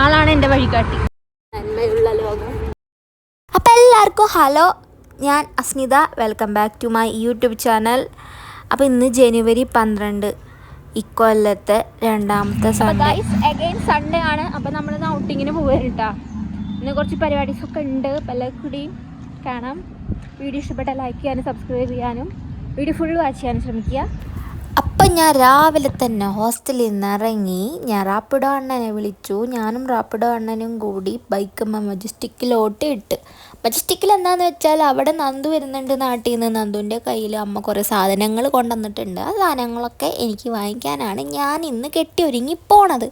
ആളാണ് എന്റെ വഴികാട്ടി. നന്മയുള്ള ലോകം. അപ്പോൾ എല്ലാവർക്കും ഹലോ ഞാൻ Asmita. Welcome back to my YouTube channel അപ്പോൾ ഇന്ന് ജനുവരി പന്ത്രണ്ട് ഇക്കൊല്ലത്തെ രണ്ടാമത്തെ സൺഡേ അഗൈൻ സൺഡേ ആണ്. അപ്പോൾ നമ്മൾ ഔട്ടിങ്ങിന് പോകാനിട്ടാ ഇന്ന് കുറച്ച് പരിപാടീസൊക്കെ ഉണ്ട്. പല കൂടിയും കാണാം. വീഡിയോ ഇഷ്ടപ്പെട്ട ലൈക്ക് ചെയ്യാനും സബ്സ്ക്രൈബ് ചെയ്യാനും. വീഡിയോ ഫുൾ വാച്ച് ചെയ്യാനും ശ്രമിക്കുക. അപ്പം ഞാൻ രാവിലെ തന്നെ ഹോസ്റ്റലിൽ നിന്ന് ഇറങ്ങി. ഞാൻ റാപ്പിഡോ അണ്ണനെ വിളിച്ചു. ഞാനും റാപ്പിഡോ അണ്ണനും കൂടി ബൈക്കമ്മ മജസ്റ്റിക്കിലോട്ട് ഇട്ട് മജസ്റ്റിക്കിൽ എന്താണെന്ന് വെച്ചാൽ അവിടെ നന്ദു വരുന്നുണ്ട് നാട്ടിൽ നിന്ന്. നന്ദുവിന്റെ കയ്യിൽ അമ്മ കുറേ സാധനങ്ങൾ കൊണ്ടുവന്നിട്ടുണ്ട്. ആ സാധനങ്ങളൊക്കെ എനിക്ക് വാങ്ങിക്കാനാണ് ഞാൻ ഇന്ന് കെട്ടി ഒരുങ്ങി പോണത്.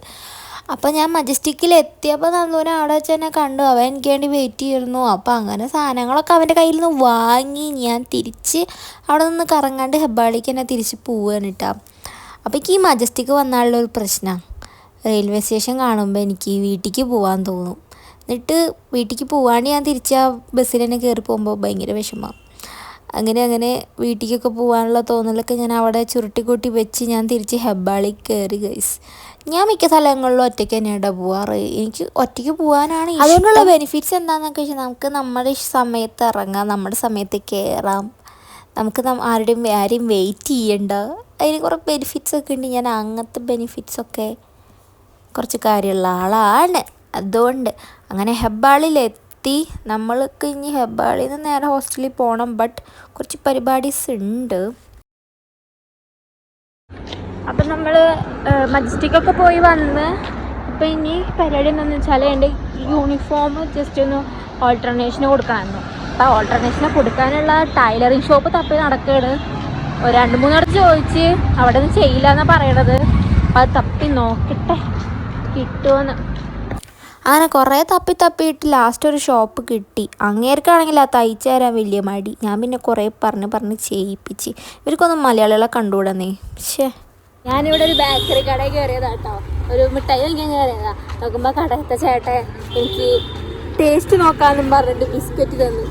അപ്പോൾ ഞാൻ മജസ്റ്റിക്കിൽ എത്തിയപ്പോൾ നന്ദുവിനെ അവിടെ വെച്ച് തന്നെ കണ്ടു. അവൻ എനിക്ക് വേണ്ടി വെയിറ്റ് ചെയ്യുന്നു അപ്പോൾ അങ്ങനെ സാധനങ്ങളൊക്കെ അവന്റെ കയ്യിൽ നിന്ന് വാങ്ങി. ഞാൻ തിരിച്ച് അവിടെ നിന്ന് കറങ്ങാണ്ട് ഹെബാളിക്ക് തന്നെ തിരിച്ച് പോവുകയാണ് കേട്ടോ അപ്പോൾ എനിക്ക് ഈ മജസ്റ്റിക്ക് വന്നാലുള്ള ഒരു പ്രശ്നം. റെയിൽവേ സ്റ്റേഷൻ കാണുമ്പോൾ എനിക്ക് വീട്ടിലേക്ക് പോകാൻ തോന്നും. എന്നിട്ട് വീട്ടിലേക്ക് പോവാണ്ട് ഞാൻ തിരിച്ച് ആ ബസ്സിൽ തന്നെ കയറി പോകുമ്പോൾ ഭയങ്കര വിഷമം. അങ്ങനെ അങ്ങനെ വീട്ടിലേക്കൊക്കെ പോകാനുള്ള തോന്നലൊക്കെ ഞാൻ അവിടെ ചുരുട്ടിക്കൂട്ടി വെച്ച് ഞാൻ തിരിച്ച് ഹെബാളി കയറി ഗൈസ് ഞാൻ മിക്ക സ്ഥലങ്ങളിലും ഒറ്റയ്ക്ക് തന്നെയാണ് പോവാറ്. എനിക്ക് ഒറ്റയ്ക്ക് പോകാനാണ് അതുകൊണ്ടുള്ള ബെനിഫിറ്റ്സ് എന്താണെന്നൊക്കെ വെച്ചാൽ നമുക്ക് നമ്മുടെ സമയത്ത് ഇറങ്ങാം നമ്മുടെ സമയത്ത് കയറാം നമുക്ക് ആരുടെയും ആരെയും വെയിറ്റ് ചെയ്യണ്ട. അതിന് കുറേ ബെനിഫിറ്റ്സ് ഒക്കെ ഉണ്ട്. ഞാൻ അങ്ങനത്തെ ബെനിഫിറ്റ്സ് ഒക്കെ കുറച്ച് കാര്യമുള്ള ആളാണ്. അതുകൊണ്ട് അങ്ങനെ ഹെബ്ബാളിലെത്തി നമ്മൾക്ക് ഇനി ഹെബ്ബാളിൽ നിന്ന് നേരെ ഹോസ്റ്റലിൽ പോകണം ബട്ട് കുറച്ച് പരിപാടീസ് ഉണ്ട് അപ്പം നമ്മൾ മജസ്റ്റിക്കൊക്കെ പോയി വന്ന് അപ്പം ഇനി പരിപാടി എന്താണെന്ന് വെച്ചാൽ എന്റെ യൂണിഫോം ജസ്റ്റ് ഒന്ന് ഓൾട്ടർനേഷന് കൊടുക്കണമായിരുന്നു അപ്പോൾ ഓൾട്ടർനേഷന് കൊടുക്കാനുള്ള ടൈലറിങ് ഷോപ്പ് തപ്പി നടക്കുകയാണ് ഒരു രണ്ട് മൂന്നിടത്ത് ചോദിച്ച് അവിടെ നിന്ന് ചെയ്യില്ല എന്നാണ് പറയണത്. അപ്പോൾ അത് തപ്പി നോക്കട്ടെ. കിട്ടുമെന്ന് അങ്ങനെ കുറേ തപ്പി തപ്പിയിട്ട് ലാസ്റ്റ് ഒരു ഷോപ്പ് കിട്ടി. അങ്ങേർക്കാണെങ്കിൽ ആ തയ്ച്ചു തരാൻ വലിയ മടി. ഞാൻ പിന്നെ കുറേ പറഞ്ഞ് പറഞ്ഞ് ചെയ്യിപ്പിച്ച്. ഇവർക്കൊന്നും മലയാളികളെ കണ്ടുകൂടന്നേ? പക്ഷേ ഞാനിവിടെ ഒരു ബേക്കറി കടയിൽ കയറിയതാ കേട്ടോ ഒരു മിഠായി വാങ്ങിക്കാൻ കയറിയതാ നോക്കുമ്പോൾ കടയത്തെ ചേട്ടൻ എനിക്ക് ടേസ്റ്റ് നോക്കാമെന്നും പറഞ്ഞിട്ട് ബിസ്ക്കറ്റ് തന്നു.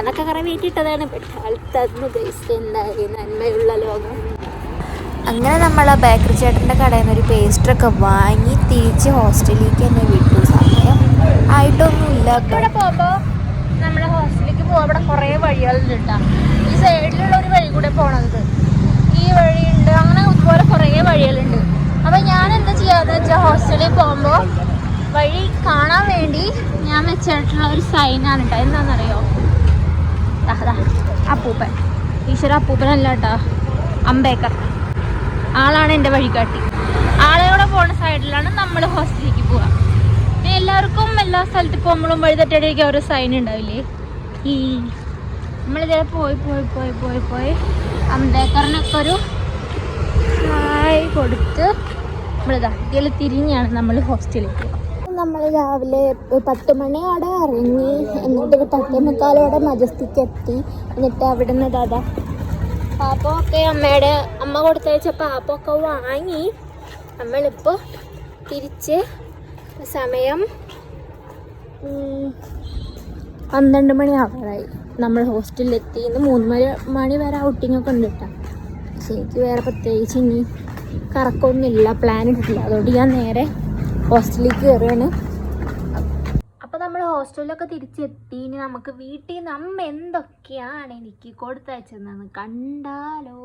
അതൊക്കെ കുറേ വീട്ടിട്ടതാണ് ആൾ തന്നു. ടേസ്റ്റ് എന്തായി നന്മയുള്ള ലോകം. അങ്ങനെ നമ്മൾ ആ ബേക്കറി ചേട്ടന്റെ കടയിൽ നിന്ന് ഒരു പേസ്ട്രൊക്കെ വാങ്ങി തിരിച്ച് ഹോസ്റ്റലിലേക്ക് തന്നെ വിട്ടു. സമയം ആയിട്ടൊന്നുമില്ല. ഇവിടെ പോകുമ്പോൾ നമ്മൾ ഹോസ്റ്റലിലേക്ക് പോകാൻ അവിടെ കുറേ വഴികളുണ്ട് ഈ സൈഡിലുള്ള ഒരു വഴി കൂടെ പോണത്. ഈ വഴിയുണ്ട്. അങ്ങനെ ഇതുപോലെ കുറേ വഴികളുണ്ട്. അപ്പം ഞാൻ എന്താ ചെയ്യാന്ന് വെച്ചാൽ ഹോസ്റ്റലിൽ പോകുമ്പോൾ വഴി കാണാൻ വേണ്ടി ഞാൻ വെച്ചിട്ടുള്ള ഒരു സൈനാണ് കേട്ടോ എന്താണെന്നറിയോ അപ്പൂപ്പൻ. ഈശ്വര അപ്പൂപ്പനല്ല കേട്ടോ അംബേദ്കർ. ആളാണ് എന്റെ വഴികാട്ടി. ആളെയോടെ പോണ സൈഡിലാണ് നമ്മൾ ഹോസ്റ്റലിലേക്ക് പോവുക. എല്ലാവർക്കും എല്ലാ സ്ഥലത്ത് പോകുമ്പോഴും വഴി തട്ടിയടിക്കാൻ ഒരു സൈൻ ഉണ്ടാവില്ലേ? ഈ നമ്മളിതേ പോയി പോയി പോയി പോയി പോയി. അംബേദ്കറിനൊക്കെ ഒരു ചായ കൊടുത്ത് നമ്മളിതാ ഇതിൽ തിരിഞ്ഞാണ് നമ്മൾ ഹോസ്റ്റലിലേക്ക് നമ്മൾ രാവിലെ പത്ത് മണിയോടെ ഇറങ്ങി എന്നിട്ട് ഒരു പത്തേ മുക്കാലോടെ മജസ്റ്റിക്ക് എത്തി. എന്നിട്ട് അവിടെ നിന്ന് ദാദാ പാപ്പൊക്കെ അമ്മയുടെ അമ്മ കൊടുത്തയച്ച പാപ്പൊക്കെ വാങ്ങി നമ്മളിപ്പോൾ തിരിച്ച് സമയം പന്ത്രണ്ട് മണി മണിയാവാറായി. നമ്മൾ ഹോസ്റ്റലിലെത്തി. ഇന്ന് മൂന്ന് മണി മണി വരെ ഔട്ടിങ്ങൊക്കെ ഉണ്ട് കേട്ടോ പക്ഷേ എനിക്ക് വേറെ പ്രത്യേകിച്ച് ഇനി കറക്കമൊന്നുമില്ല പ്ലാൻ ഇട്ടിട്ടില്ല. അതുകൊണ്ട് ഞാൻ നേരെ ഹോസ്റ്റലിലേക്ക് കയറുകയാണ് ഹോസ്റ്റലിലൊക്കെ തിരിച്ചെത്തി ഇനി നമുക്ക് വീട്ടിൽ നിന്ന് അമ്മ എന്തൊക്കെയാണ് എനിക്ക് കൊടുത്തയച്ചതെന്ന് കണ്ടാലോ?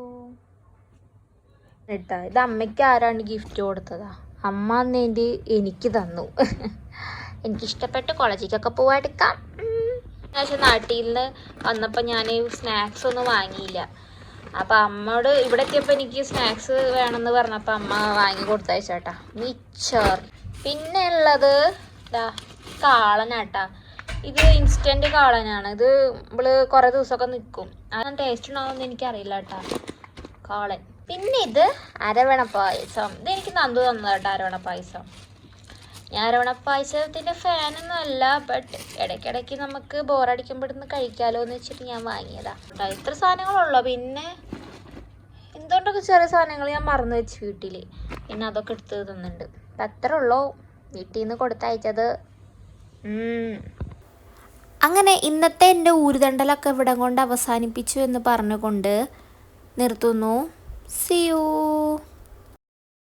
കേട്ടാ ഇത് അമ്മയ്ക്ക് ആരാണ് ഗിഫ്റ്റ് കൊടുത്തതാ? അമ്മ അന്ന് എന്റെ എനിക്ക് തന്നു. എനിക്കിഷ്ടപ്പെട്ട് കോളേജിലേക്കൊക്കെ പോവാടുക്കാം പക്ഷെ നാട്ടിൽ നിന്ന് വന്നപ്പോൾ ഞാൻ സ്നാക്സ് ഒന്നും വാങ്ങിയില്ല. അപ്പം അമ്മയോട് ഇവിടെ എത്തിയപ്പോൾ എനിക്ക് സ്നാക്സ് വേണമെന്ന് പറഞ്ഞപ്പോൾ അമ്മ വാങ്ങി കൊടുത്തയച്ചേട്ടാ മിച്ചർ. പിന്നെ ഉള്ളത് ഇതാ കാളനാട്ടാ. ഇത് ഇൻസ്റ്റന്റ് കാളനാണ്. ഇത് ഇവൾ കുറേ ദിവസമൊക്കെ നിൽക്കും അതാണ് ടേസ്റ്റ് ഉണ്ടാവുമെന്ന് എനിക്കറിയില്ല കേട്ടാ. കാളൻ. പിന്നെ ഇത് അരവണ പായസം. ഇത് എനിക്ക് നന്ദു തന്നതാട്ടോ അരവണ പായസം. ഞാൻ അരവണ പായസത്തിന്റെ ഫാനൊന്നും അല്ല ബട്ട് ഇടയ്ക്കിടയ്ക്ക് നമുക്ക് ബോറടിക്കുമ്പോഴൊന്ന് കഴിക്കാമല്ലോ എന്ന് വെച്ചിട്ട് ഞാൻ വാങ്ങിയതാ. കേട്ടോ ഇത്ര സാധനങ്ങളുള്ളൂ? പിന്നെ എന്തുകൊണ്ടൊക്കെ ചെറിയ സാധനങ്ങൾ ഞാൻ മറന്നു വെച്ച് വീട്ടിൽ പിന്നെ അതൊക്കെ എടുത്ത് തന്നിട്ടുണ്ട് അപ്പം അത്രേ ഉള്ളൂ. വീട്ടിൽ നിന്ന് കൊടുത്തയച്ചത്. അങ്ങനെ ഇന്നത്തെ എന്റെ ഊരുദണ്ടലൊക്കെ ഇവിടെ കൊണ്ട് അവസാനിപ്പിച്ചു എന്ന് പറഞ്ഞുകൊണ്ട് നിർത്തുന്നു. C U